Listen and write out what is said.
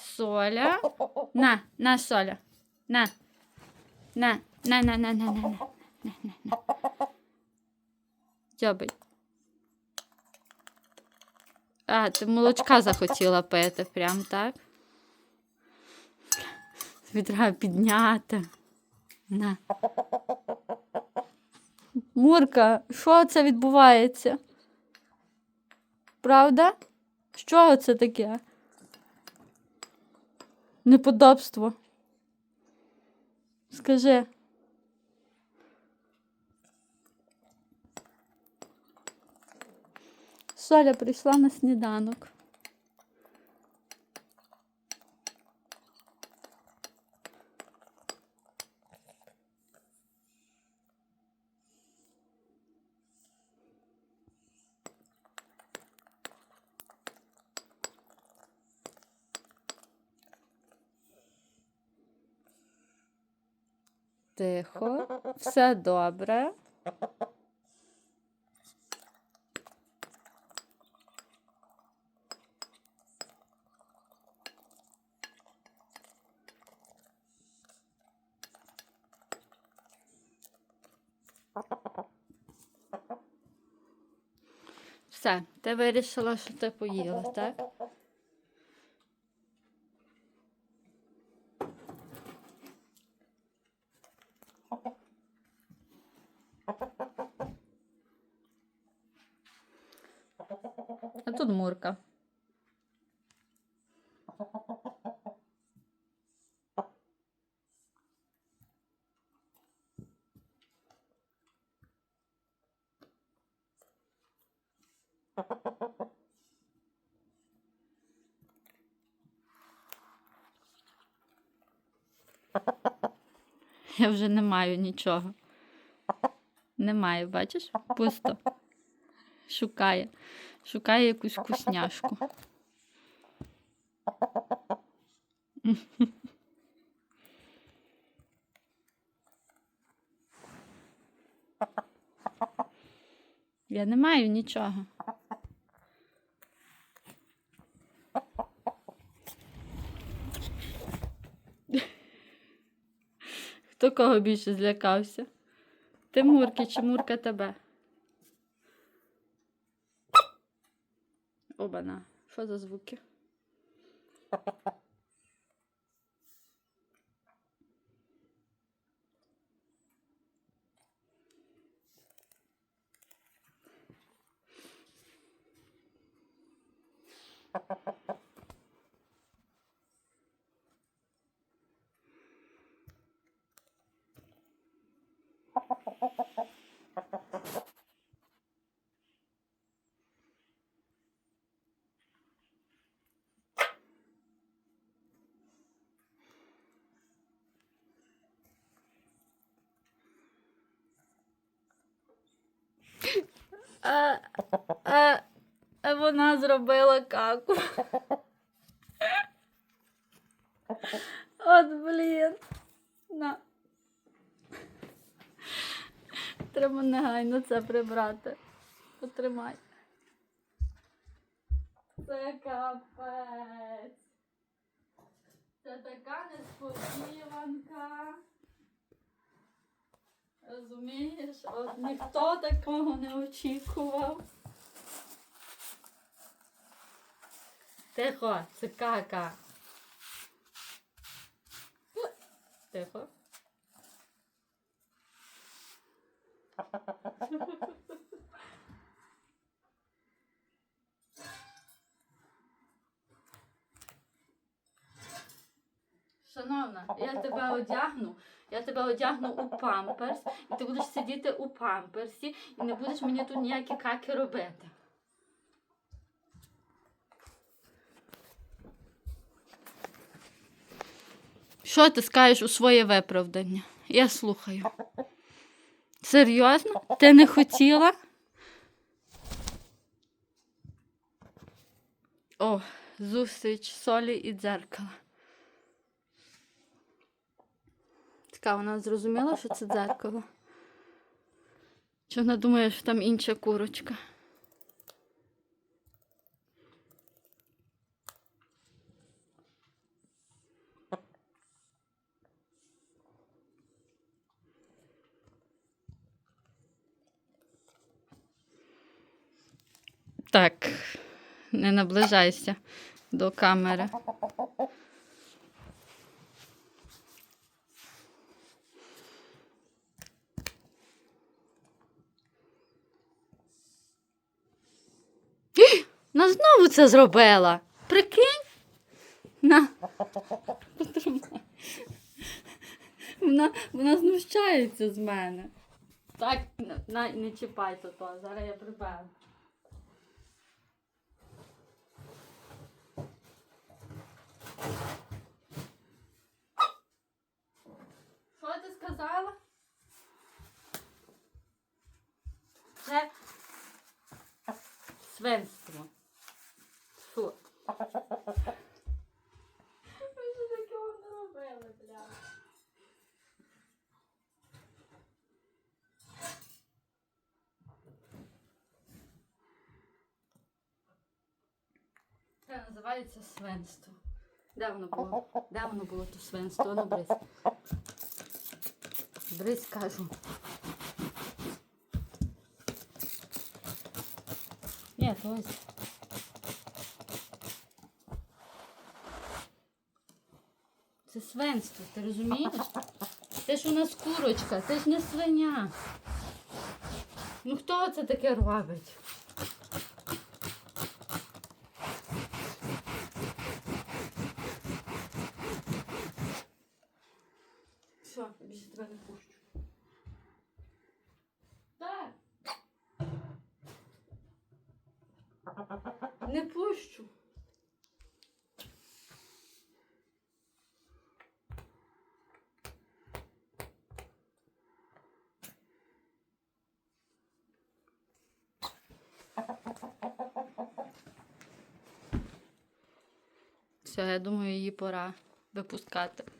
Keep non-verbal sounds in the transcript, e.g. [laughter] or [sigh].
Соля. [laughs] На, на, Соля. На. На, на, на, на, на, на, на. На, на, на. Дьобий. А, ти молочка захотіла пити, прям так. Відра підняти. На. Мурка, що це відбувається? Правда? Що це таке? Неподобство. Скажи. Соля прийшла на сніданок. Тихо, [laughs] все добре. Все, ти вирішила, що ти поїла, так? А тут Мурка. Я вже не маю нічого. Немає, бачиш? Пусто. Шукає. Шукає якусь вкусняшку. Я не маю нічого. Хто кого більше злякався? Ти Мурки чи Мурка тебе? Обана. Що за звуки? [laughs] А, а, а вона зробила каку. От, блін. На. Треба негайно це прибрати. Потримай. Це капець. Це така несподіванка. Розумієш, от ніхто такого не очікував. Тихо, це кака. Тихо. Шановна, я тебе одягну, я тебе одягну у памперс, і ти будеш сидіти у памперсі і не будеш мені тут ніякі каки робити. Що ти скажеш у своє виправдання? Я слухаю. Серйозно? Ти не хотіла? О, зустріч солі і дзеркала. дочка, вона зрозуміла, що це дзеркало. Чи вона думає, що там інша курочка? Так, не наближайся до камери. Це зробила. Прикинь? На. Вона, вона знущається з мене. Так, на, не чіпай то, то. Зараз я приберу. Що ти сказала? Це свинство. Фу. Ви що такого не робили, бля? Це називається свинство. Де воно було? Де воно було то свинство? Ну, брись. Брись, кажу. Ні, то ось. Це свинство, ти розумієш? Ти ж у нас курочка, ти ж не свиня. Ну хто це таке робить? Все, більше тебе не пущу. Так. Не пущу. Все, я думаю, її пора випускати.